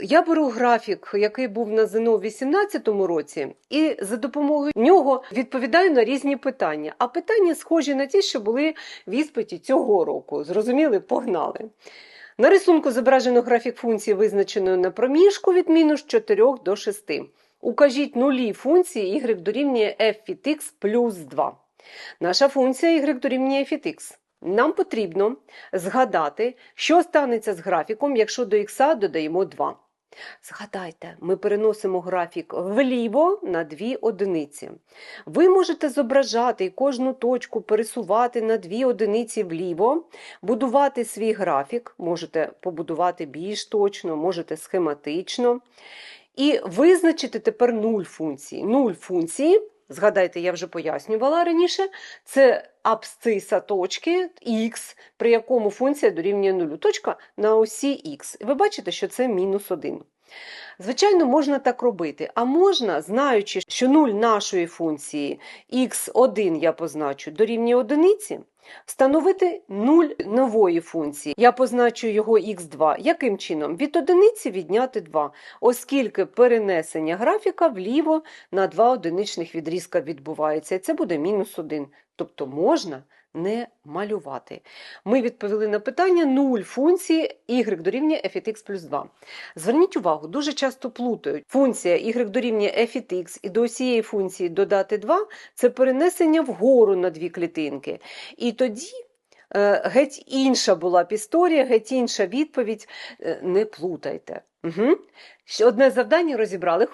Я беру графік, який був на ЗНО у 2018 році, і за допомогою нього відповідаю на різні питання. А питання схожі на ті, що були в іспиті цього року. Зрозуміли, погнали. На рисунку зображено графік функції, визначеної на проміжку від мінус 4 до 6. Укажіть нулі функції y дорівнює f від x плюс 2. Наша функція y дорівнює f від x. Нам потрібно згадати, що станеться з графіком, якщо до х додаємо 2. Згадайте, ми переносимо графік вліво на дві одиниці. Ви можете зображати кожну точку пересувати на дві одиниці вліво, будувати свій графік, можете побудувати більш точно, можете схематично. І визначити тепер нуль функції. Нуль функції, згадайте, я вже пояснювала раніше, це абсциса точки х, при якому функція дорівнює нулю. Точка на осі х. Ви бачите, що це мінус 1. Звичайно, можна так робити, а можна, знаючи, що нуль нашої функції x1 я позначу дорівнює одиниці, встановити нуль нової функції. Я позначу його x2. Яким чином? Від одиниці відняти 2, оскільки перенесення графіка вліво на два одиничних відрізка відбувається. І це буде мінус 1. Тобто можна не малювати. Ми відповіли на питання 0 функції y дорівнює f від x плюс 2. Зверніть увагу, дуже часто плутають. Функція y дорівнює f від x і до усієї функції додати 2 – це перенесення вгору на дві клітинки. І тоді е, геть інша була б історія, геть інша відповідь. Е, Не плутайте. Угу. Одне завдання розібрали.